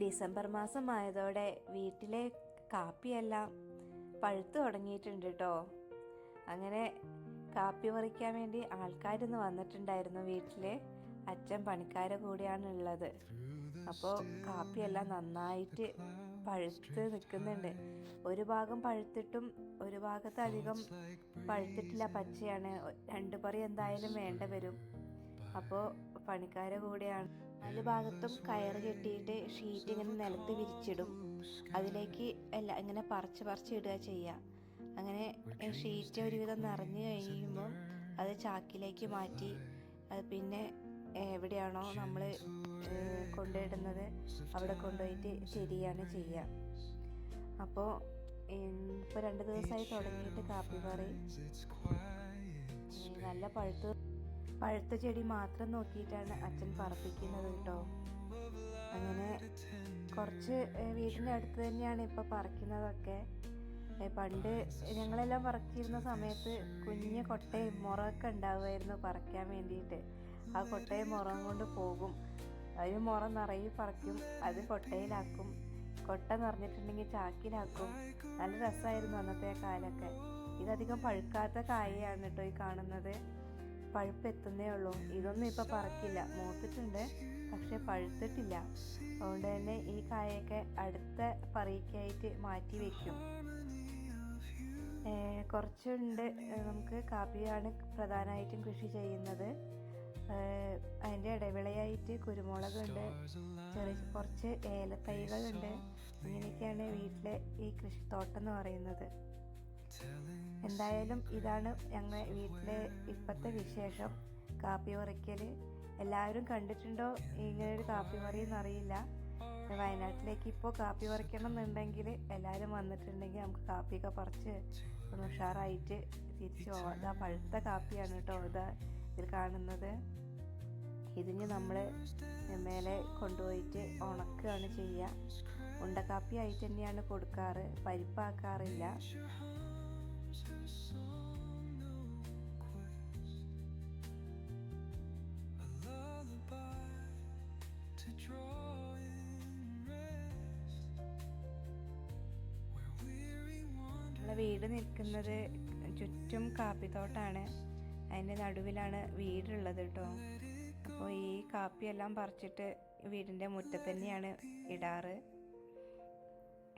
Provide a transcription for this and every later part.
December മാസമായതോടെ വീട്ടിലെ കാപ്പിയെല്ലാം പഴുത്തു തുടങ്ങിയിട്ടുണ്ട് കേട്ടോ അങ്ങനെ കാപ്പി പറിക്കാൻ വേണ്ടി ആൾക്കാരിന്ന് വന്നിട്ടുണ്ടായിരുന്നു വീട്ടിൽ അച്ഛൻ പണിക്കാരെ കൂടിയാണ് ഉള്ളത് അപ്പോൾ കാപ്പിയെല്ലാം നന്നായിട്ട് പഴുത്ത് നിൽക്കുന്നുണ്ട്. ഒരു ഭാഗം പഴുത്തിട്ടും ഒരു ഭാഗത്ത് അധികം പഴുത്തിട്ടില്ല പച്ചയാണ്. രണ്ട് പറി എന്തായാലും വേണ്ട വരും. അപ്പോൾ പണിക്കാരെ കൂടെയാണ്. നാല് ഭാഗത്തും കയറ് കെട്ടിയിട്ട് ഷീറ്റ് ഇങ്ങനെ നിലത്ത് വിരിച്ചിടും. അതിലേക്ക് എല്ലാ ഇങ്ങനെ പറിച്ച് പറിച്ച് ഇടുക ചെയ്യുക അങ്ങനെ ഷീറ്റ് ഒരുവിധം നിറഞ്ഞു കഴിയുമ്പോൾ അത് ചാക്കിലേക്ക് മാറ്റി അത് പിന്നെ എവിടെയാണോ നമ്മൾ കൊണ്ടുപോയിടുന്നത് അവിടെ കൊണ്ടുപോയിട്ട് ശരിയാണ് ചെയ്യുക അപ്പോൾ ഇപ്പോൾ രണ്ട് ദിവസമായി തുടങ്ങിയിട്ട് കാപ്പി പറയും. നല്ല പഴുത്ത് പഴുത്ത ചെടി മാത്രം നോക്കിയിട്ടാണ് അച്ഛൻ പറപ്പിക്കുന്നത് കേട്ടോ. അങ്ങനെ കുറച്ച് വീടിന്റെ അടുത്ത് തന്നെയാണ് ഇപ്പോൾ പറിക്കുന്നതൊക്കെ. പണ്ട് ഞങ്ങളെല്ലാം പറിച്ചിരുന്ന സമയത്ത് കുഞ്ഞ് കൊട്ടയും മുറമൊക്കെ ഉണ്ടാവുമായിരുന്നു പറിക്കാൻ വേണ്ടിയിട്ട്. ആ കൊട്ടയും മുറം കൊണ്ട് പോകും. അതിന് മുറം നിറയെ പറിക്കും. അത് കൊട്ടയിലാക്കും. കൊട്ട നിറഞ്ഞിട്ടുണ്ടെങ്കിൽ ചാക്കിലാക്കും. നല്ല രസമായിരുന്നു അന്നത്തെ കാലൊക്കെ ഇതധികം പഴുക്കാത്ത കായയാണ് കേട്ടോ ഈ കാണുന്നത്. പഴുപ്പ് എത്തുന്നേ ഉള്ളൂ ഇതൊന്നും ഇപ്പം പറക്കില്ല. മൂത്തിട്ടുണ്ട് പക്ഷെ പഴുത്തിട്ടില്ല. അതുകൊണ്ട് തന്നെ ഈ കായൊക്കെ അടുത്ത പറിക്കായിട്ട് മാറ്റി ഏഹ് കുറച്ചുണ്ട് നമുക്ക് കാപ്പിയാണ് പ്രധാനമായിട്ടും കൃഷി ചെയ്യുന്നത്. അതിന്റെ ഇടവിളയായിട്ട് കുരുമുളകുണ്ട് ചെറിയ കുറച്ച് ഏലത്തൈകളുണ്ട്. ഇങ്ങനെയൊക്കെയാണ് വീട്ടിലെ ഈ കൃഷിത്തോട്ടം എന്ന് പറയുന്നത്. എന്തായാലും ഇതാണ് ഞങ്ങൾ വീട്ടിലെ ഇപ്പോഴത്തെ വിശേഷം. കാപ്പി പറിക്കൽ എല്ലാവരും കണ്ടിട്ടുണ്ടോ? ഇങ്ങനെ ഒരു കാപ്പി മുറിയെന്ന് അറിയില്ല. വയനാട്ടിലേക്ക് ഇപ്പോൾ കാപ്പി പറിക്കണം എന്നുണ്ടെങ്കിൽ എല്ലാവരും വന്നിട്ടുണ്ടെങ്കിൽ നമുക്ക് കാപ്പിയൊക്കെ പറിച്ച് ഒന്ന് ഉഷാറായിട്ട് തിരിച്ചു പോവാം. ഇതാ പഴുത്ത കാപ്പിയാണ് കേട്ടോ ഇതാ ഇതിൽ കാണുന്നത്. ഇതിന് നമ്മൾ മേലെ കൊണ്ടുപോയിട്ട് ഉണക്കുകയാണ് ചെയ്യുക. ഉണ്ടക്കാപ്പി ആയിട്ട് തന്നെയാണ് കൊടുക്കാറ്. പരിപ്പാക്കാറില്ല. വീട് നിൽക്കുന്നത് ചുറ്റും കാപ്പിത്തോട്ടാണ്. അതിന്റെ നടുവിലാണ് വീടുള്ളത് കേട്ടോ. അപ്പോൾ ഈ കാപ്പിയെല്ലാം പറിച്ചിട്ട് വീടിന്റെ മുറ്റത്ത് തന്നെയാണ് ഇടാറ്.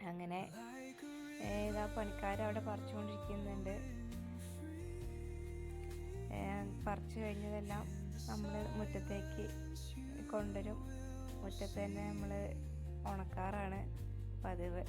അങ്ങനെ ഇതാ പണിക്കാരവിടെ പറിച്ചുകൊണ്ടിരിക്കുന്നുണ്ട്. പറിച്ചു കഴിഞ്ഞതെല്ലാം നമ്മൾ മുറ്റത്തേക്ക് കൊണ്ടുവരും. മുറ്റത്ത് തന്നെ നമ്മൾ ഉണക്കാറാണ് പതിവ്.